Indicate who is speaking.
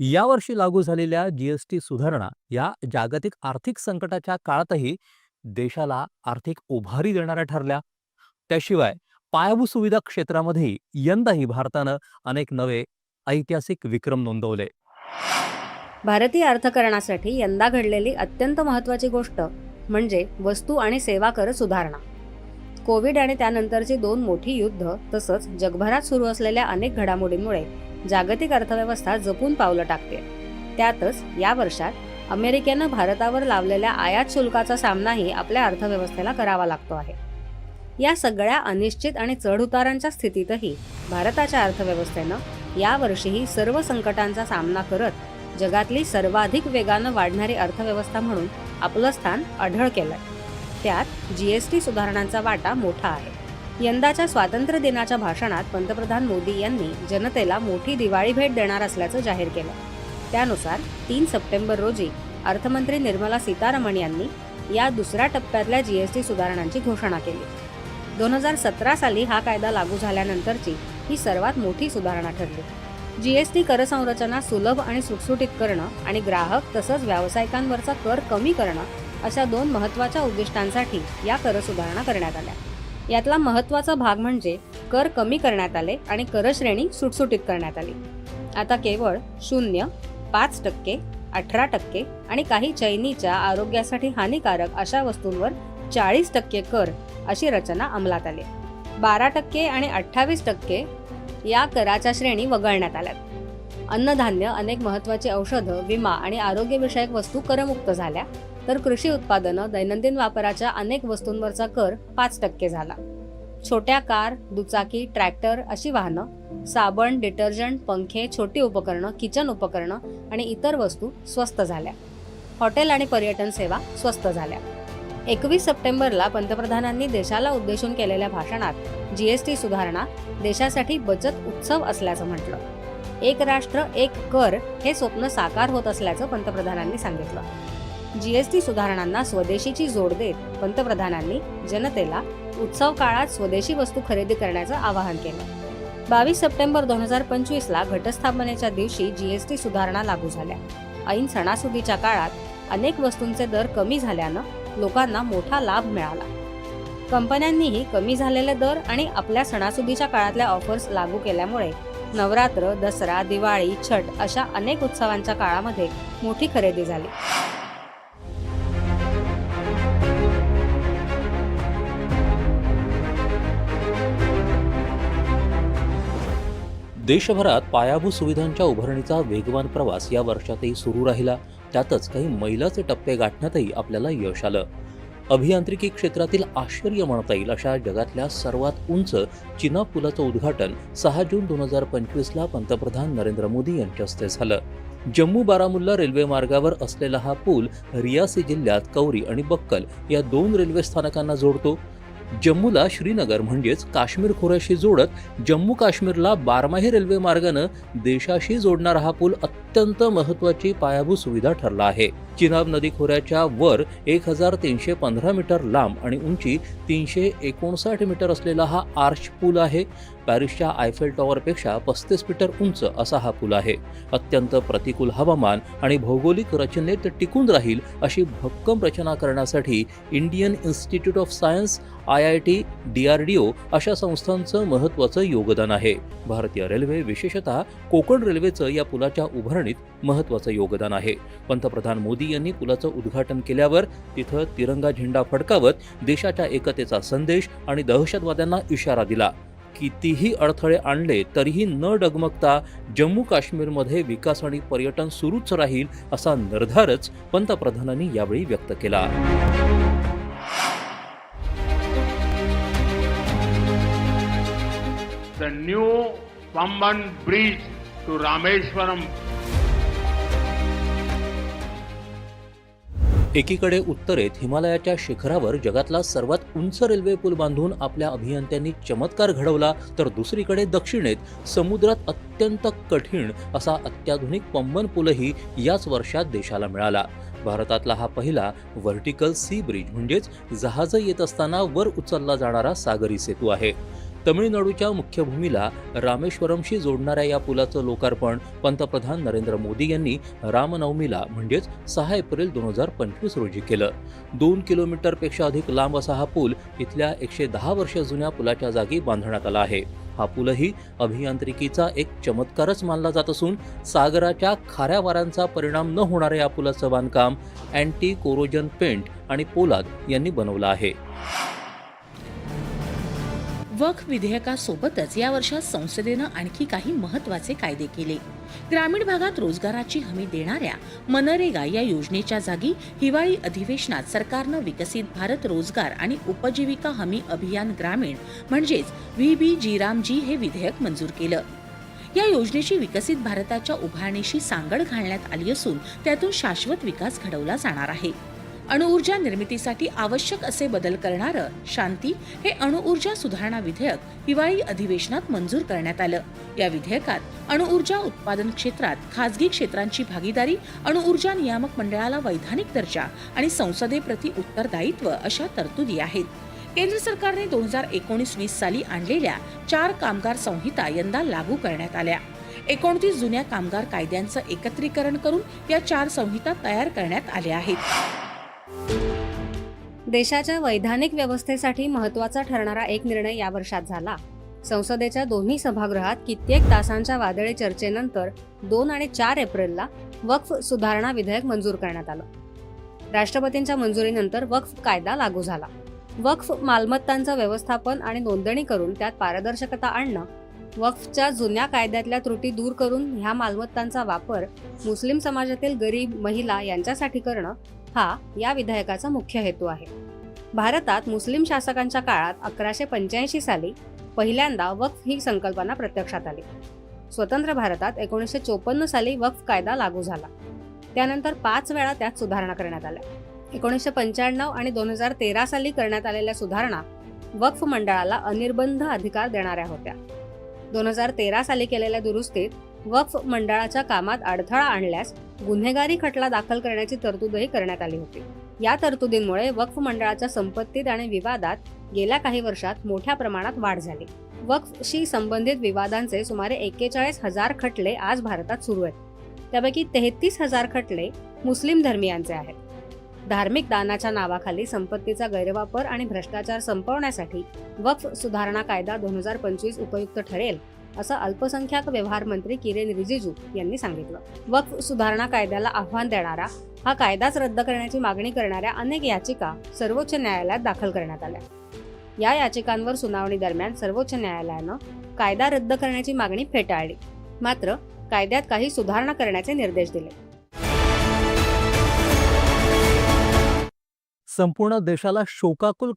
Speaker 1: यावर्षी लागू झालेल्या जीएसटी सुधारणा या जागतिक आर्थिक संकटाच्या काळातही देशाला आर्थिक उभारी देणाऱ्या ठरल्या. त्याशिवाय पायाभूत सुविधा क्षेत्रामध्ये यंदाही भारतानं अनेक नवे ऐतिहासिक विक्रम नोंदवले.
Speaker 2: भारतीय अर्थकारणासाठी यंदा घडलेली अत्यंत महत्वाची गोष्ट म्हणजे वस्तू आणि सेवा कर सुधारणा. कोविड आणि त्यानंतरची दोन मोठी युद्ध तसंच जगभरात सुरू असलेल्या अनेक घडामोडींमुळे जागतिक अर्थव्यवस्था जपून पावलं टाकते. त्यातच या वर्षात अमेरिकेनं भारतावर लावलेल्या आयात शुल्काचा सामनाही आपल्या अर्थव्यवस्थेला करावा लागतो आहे. या सगळ्या अनिश्चित आणि चढउतारांच्या स्थितीतही भारताच्या अर्थव्यवस्थेनं यावर्षीही सर्व संकटांचा सामना करत जगातली सर्वाधिक वेगानं वाढणारी अर्थव्यवस्था म्हणून आपलं स्थान आढळ केलंय. त्यात जी एस टी सुधारणांचा वाटा मोठा आहे. यंदाच्या स्वातंत्र्य दिनाच्या भाषणात पंतप्रधान मोदी यांनी जनतेला मोठी दिवाळी भेट देणार असल्याचं जाहीर केलं. त्यानुसार तीन सप्टेंबर रोजी अर्थमंत्री निर्मला सीतारामन यांनी या दुसऱ्या टप्प्यातल्या जीएसटी सुधारणांची घोषणा केली. दोन हजार सतरा साली हा कायदा लागू झाल्यानंतरची ही सर्वात मोठी सुधारणा ठरली. जीएसटी करसंरचना सुलभ आणि सुटसुटीत करणं आणि ग्राहक तसंच व्यावसायिकांवरचा कर कमी करणं अशा दोन महत्त्वाच्या उद्दिष्टांसाठी या कर सुधारणा करण्यात आल्या. यातला महत्त्वाचा भाग म्हणजे कर कमी करण्यात आले आणि करश्रेणी सुटसुटीत करण्यात आली. आता केवळ शून्य पाच टक्के अठरा टक्के आणि काही चैनीच्या आरोग्यासाठी हानिकारक अशा वस्तूंवर चाळीस टक्के कर अशी रचना अंमलात आली. बारा टक्के आणि अठ्ठावीस टक्के या कराच्या श्रेणी वगळण्यात आल्यात. अन्नधान्य अनेक महत्त्वाची औषधं विमा आणि आरोग्यविषयक वस्तू करमुक्त झाल्या. तर कृषी उत्पादनं दैनंदिन वापराच्या अनेक वस्तूंवरचा कर पाच टक्के झाला. छोट्या कार दुचाकी ट्रॅक्टर अशी वाहनं साबण डिटर्जंट पंखे छोटी उपकरणं किचन उपकरणं आणि इतर वस्तू स्वस्त झाल्या. हॉटेल आणि पर्यटन सेवा स्वस्त झाल्या. एकवीस सप्टेंबरला पंतप्रधानांनी देशाला उद्देशून केलेल्या भाषणात जीएसटी सुधारणा देशासाठी बचत उत्सव असल्याचं म्हटलं. एक राष्ट्र एक कर हे स्वप्न साकार होत असल्याचं पंतप्रधानांनी सांगितलं. जीएसटी सुधारणांना स्वदेशीची जोड देत पंतप्रधानांनी जनतेला उत्सव काळात स्वदेशी वस्तू खरेदी करण्याचं आवाहन केलं. बावीस सप्टेंबर दोन हजार पंचवीसला घटस्थापनेच्या दिवशी जीएसटी सुधारणा लागू झाल्या. ऐन सणासुदीच्या काळात अनेक वस्तूंचे दर कमी झाल्यानं लोकांना मोठा लाभ मिळाला. कंपन्यांनीही कमी झालेले दर आणि आपल्या सणासुदीच्या काळातल्या ऑफर्स लागू केल्यामुळे नवरात्र दसरा दिवाळी छठ अशा अनेक उत्सवांच्या काळामध्ये मोठी खरेदी झाली.
Speaker 1: देशभरात पायाभूत सुविधांच्या उभारणीचा वेगवान प्रवास या वर्षातही सुरू राहिला. त्यातच काही मैलाचे टप्पे गाठण्यातही आपल्याला यश आलं. अभियांत्रिकी क्षेत्रातील आश्चर्य म्हणता येईल अशा जगातल्या सर्वात उंच चिना पुलाचं उद्घाटन सहा जून दोन हजार पंचवीसला पंतप्रधान नरेंद्र मोदी यांच्या हस्ते झालं. जम्मू बारामुल्ला रेल्वे मार्गावर असलेला हा पूल रियासी जिल्ह्यात कौरी आणि बक्कल या दोन रेल्वे स्थानकांना जोडतो. जम्मूला श्रीनगर म्हणजेच काश्मीर खोऱ्याशी जोडत जम्मू काश्मीरला बारमाही रेल्वे मार्गानं देशाशी जोडणारा हा पूल अत्यंत महत्वाची पायाभूत सुविधा ठरला आहे. चिनाब नदी खोऱ्याच्या वर एक हजार तीनशे पंधरा मीटर लांब आणि उंची तीनशे एकोणसाठ मीटर असलेला हा आर्च पूल आहे. पॅरिसच्या आयफेल टॉवरपेक्षा पस्तीस मीटर उंच असा हा पूल आहे. अत्यंत प्रतिकूल हवामान आणि भौगोलिक रचनेत टिकून राहील अशी भक्कम रचना करण्यासाठी Indian Institute of Science I I T D R D O अशा संस्थांचं महत्त्वाचं योगदान आहे. भारतीय रेल्वे विशेषतः कोकण रेल्वेचं या पुलाच्या उभारणीत महत्त्वाचं योगदान आहे. पंतप्रधान मोदी यांनी पुलाचं उद्घाटन केल्यावर तिथं तिरंगा झेंडा फडकावत देशाच्या एकतेचा संदेश आणि दहशतवाद्यांना इशारा दिला. कितीही अडथळे आणले तरीही न डगमगता जम्मू काश्मीरमध्ये विकास आणि पर्यटन सुरूच राहील असा निर्धारच पंतप्रधानांनी यावेळी व्यक्त केला.
Speaker 3: The new Pamban bridge to Rameswaram
Speaker 1: एकीकडे उत्तरेत हिमालयाच्या शिखरावर जगातला सर्वात उंच रेल्वे पूल बांधून आपल्या अभियंत्यांनी चमत्कार घडवला तर दुसरीकडे दक्षिणेत समुद्रात अत्यंत कठीण असा अत्याधुनिक पंबन पूलही याच वर्षात देशाला मिळाला. भारतातला हा पहिला व्हर्टिकल सी ब्रिज म्हणजेच जहाजं येत असताना वर उचलला जाणारा सागरी सेतू आहे. तमिळनाडूच्या मुख्य भूमीला रामेश्वरमशी जोडणाऱ्या या पुलाचं लोकार्पण पंतप्रधान नरेंद्र मोदी यांनी रामनवमीला म्हणजेच सहा एप्रिल दोन हजार पंचवीस रोजी केलं. दोन किलोमीटरपेक्षा अधिक लांब असा हा पूल इथल्या एकशे दहा वर्ष जुन्या पुलाच्या जागी बांधण्यात आला आहे. हा पूलही अभियांत्रिकीचा एक चमत्कारच मानला जात असून सागराच्या खाऱ्या वाऱ्यांचा परिणाम न होणाऱ्या या पुलाचं बांधकाम अँटी कोरोजन पेंट आणि पोलाद यांनी बनवलं आहे.
Speaker 4: वक्फ विधेयकासोबतच या वर्षात संसदेनं आणखी काही महत्त्वाचे कायदे केले. ग्रामीण भागात रोजगाराची हमी देणाऱ्या मनरेगा या योजनेच्या जागी हिवाळी अधिवेशनात सरकारनं विकसित भारत रोजगार आणि उपजीविका हमी अभियान ग्रामीण म्हणजेच व्ही बी जीरामजी हे विधेयक मंजूर केलं. या योजनेची विकसित भारताच्या उभारणीशी सांगड घालण्यात आली असून त्यातून शाश्वत विकास घडवला जाणार आहे. अणुऊर्जा निर्मितीसाठी आवश्यक असे बदल करणारं शांती हे अणुऊर्जा सुधारणा विधेयक हिवाळी अधिवेशनात मंजूर करण्यात आलं. या विधेयकात अणुऊर्जा उत्पादन क्षेत्रात खासगी क्षेत्रांची भागीदारी अणुऊर्जा नियामक मंडळाला वैधानिक दर्जा आणि संसदेप्रती उत्तरदायित्व अशा तरतुदी आहेत. केंद्र सरकारने दोन हजार एकोणीस वीस साली आणलेल्या चार कामगार संहिता यंदा लागू करण्यात आल्या. एकोणतीस जुन्या कामगार कायद्यांचं एकत्रीकरण करून या चार संहिता तयार करण्यात आल्या आहेत.
Speaker 2: देशाच्या वैधानिक व्यवस्थेसाठी महत्त्वाचा ठरणारा एक निर्णय या वर्षात झाला. संसदेच्या दोन्ही सभागृहात कित्येक तासांच्या वादळी चर्चेनंतर दोन आणि चार एप्रिलला वक्फ सुधारणा विधेयक मंजूर करण्यात आलं. राष्ट्रपतींच्या मंजुरीनंतर वक्फ कायदा लागू झाला. वक्फ मालमत्तांचं व्यवस्थापन आणि नोंदणी करून त्यात पारदर्शकता आणणं वक्फच्या जुन्या कायद्यातल्या त्रुटी दूर करून ह्या मालमत्तांचा वापर मुस्लिम समाजातील गरीब महिला यांच्यासाठी करणं हा या विधेयकाचा मुख्य हेतू आहे. भारतात मुस्लिम शासकांच्या काळात अकराशे पंच्याऐंशी साली पहिल्यांदा वक्फ ही संकल्पना प्रत्यक्षात आली. स्वतंत्र भारतात एकोणीसशे चोपन्न साली वक्फ कायदा लागू झाला. त्यानंतर पाच वेळा त्यात सुधारणा करण्यात आल्या. एकोणीसशे पंच्याण्णव आणि दोन हजार तेरा साली करण्यात आलेल्या सुधारणा वक्फ मंडळाला अनिर्बंध अधिकार देणाऱ्या होत्या. दोन हजार तेरा साली केलेल्या दुरुस्तीत वक्फ मंडळाच्या कामात अडथळा आणल्यास गुन्हेगारी खटला दाखल करण्याची तरतूदही करण्यात आली होती. या तरतुदींमुळे वक्फ मंडळाच्या संपत्तीत आणि विवादात गेल्या काही वर्षात मोठ्या प्रमाणात वाढ झाली. वक्फशी संबंधित विवादांचे सुमारे एक्केचाळीस हजार खटले आज भारतात सुरू आहेत. त्यापैकी तेहतीस हजार खटले मुस्लिम धर्मियांचे आहेत. धार्मिक दानाच्या नावाखाली संपत्तीचा गैरवापर आणि भ्रष्टाचार संपवण्यासाठी वक्फ सुधारणा कायदा दोन हजार पंचवीस उपयुक्त ठरेल असं अल्पसंख्याक व्यवहार मंत्री किरेन रिजिजू यांनी सांगितलं. वक्फ सुधारणा कायद्याला आव्हान देणारा हा कायदाच रद्द करण्याची मागणी करणाऱ्या अनेक याचिका सर्वोच्च न्यायालयात दाखल करण्यात आल्या. या याचिकांवर सुनावणी दरम्यान सर्वोच्च न्यायालयानं कायदा रद्द करण्याची मागणी फेटाळली. मात्र कायद्यात काही सुधारणा करण्याचे निर्देश दिले.
Speaker 5: संपूर्ण देशाला शोकाकुल